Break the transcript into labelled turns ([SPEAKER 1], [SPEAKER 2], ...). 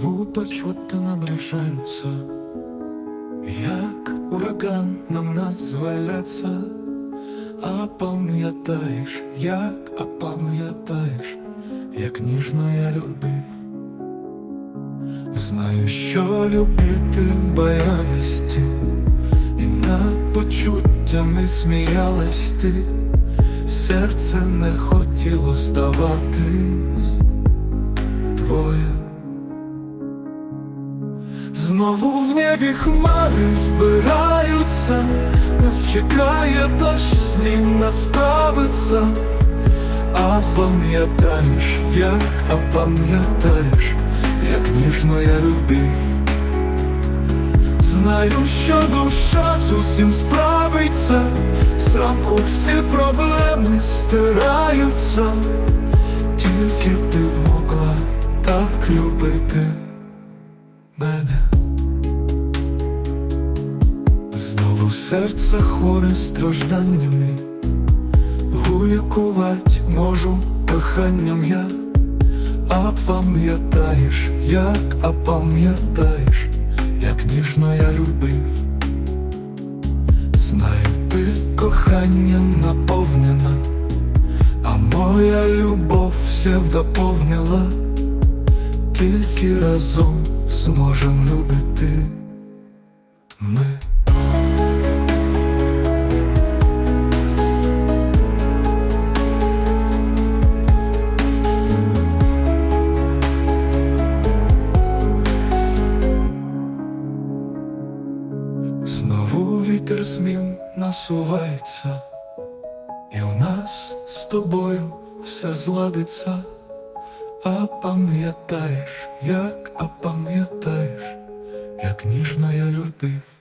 [SPEAKER 1] Знову почути наближаються, як ураган на нас зваляться, а пам'ятаєш, як, а пам'ятаєш, як ніжно я любив. Знаю, що любити боялась ти, і над почуттями сміялась ти, серце не хотіло здаватись Знову в небі хмари збираються, нас чекає дощ, з ним нас справиться. А пам'ятаєш, як, а пам'ятаєш, як ніжно я любив. Знаю, що душа з усім справиться, зранку всі проблеми стираються, тільки ти могла так любити мене. Серце хворе стражданнями, Вилікувать можу коханням я, а пам'ятаєш, як, а пам'ятаєш, як ніжно я любив. Знаю, ти коханням наповнена, а моя любов все доповнила, тільки разом зможем любити ми. Вітер змін насувається, і у нас з тобою все зладиться, а пам'ятаєш, як, а пам'ятаєш, як ніжно я любив.